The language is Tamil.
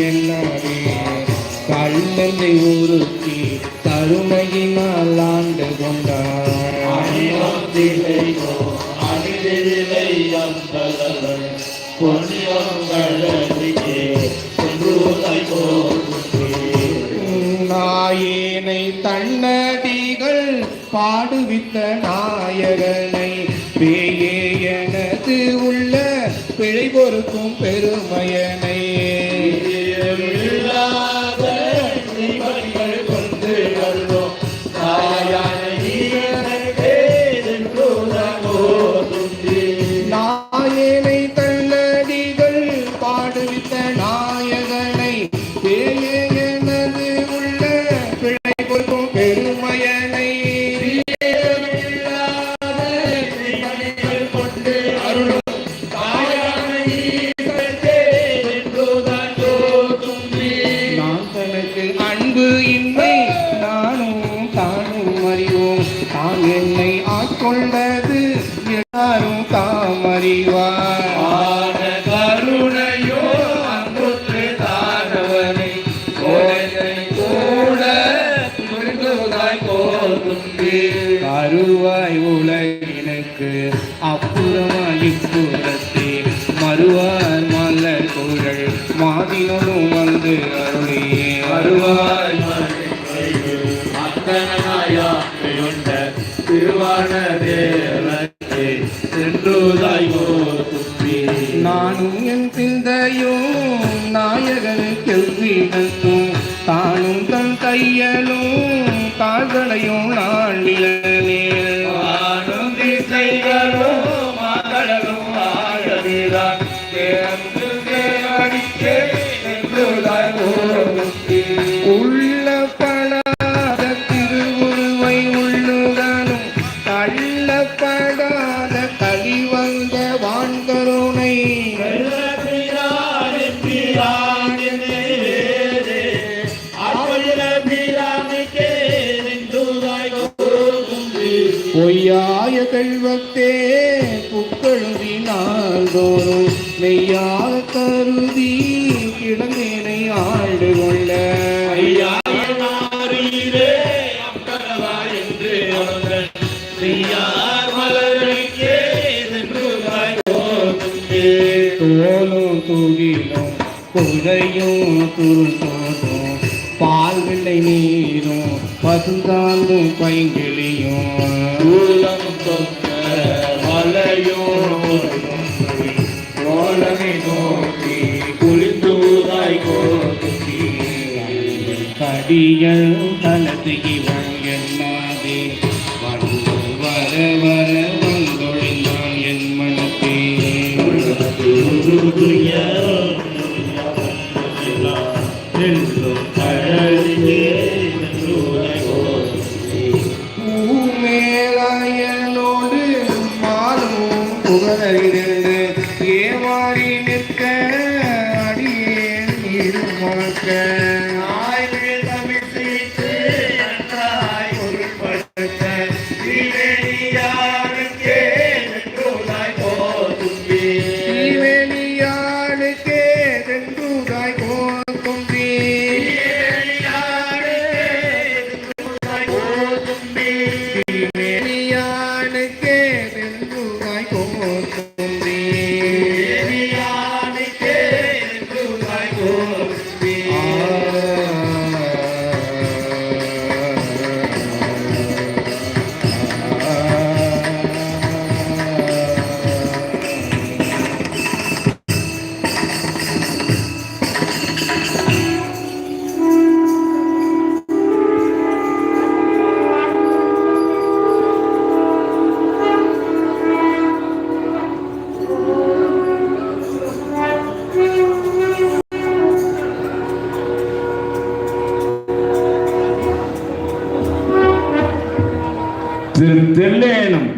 என்னாரே கல்லனை உருக்கி கருணையினால் ஆண்டு கொண்டார். நாயேனை தன்னடிகள் பாடுவித்த நாயகனை பேயே எனது உள்ள பிழை பொறுக்கும் பெருமையனையே நாயனை தன்னடிகள் பாடுவித்த நான் நான் தனக்கு அன்பு இன்மை நானும் தானும் அறிவோம். தான் என்னை ஆட்கொண்டது எல்லாரும் தாம் அறிவார். கருவாய் உலகினுக்கு அப்புறமாய் இப்புறத்தே மறுவாய் மலர் குழல் மாதினோடும் வந்து அருளியே திருவான தேவத்தை சென்றுதாய் தும்பி நானும் என் சிந்தையும் நாயகனுக்கு வீடத்தும் தானும் தன் கையலும் கால்களையும் நான் நிலநேர் பொய்யாய கல்வத்தே புக்கழுதினால் தோறும் மெய்யாக கருதி கிடந்தேனை ஆண்டு கொள்ள தோலும் தூகிலும் குதையும் துருத்தோடும் பால் வெள்ளை நீரும் பசுந்தாந்தும் பைங்கிளியும் கடியல் தனது இவன் என்னாதே வந்து வர வர வந்தொழிந்தான் என் மனத்தே. பூமேலாயனோடு இருமக்க தீவெளியாளுக்கே திரு தெல்லேனும்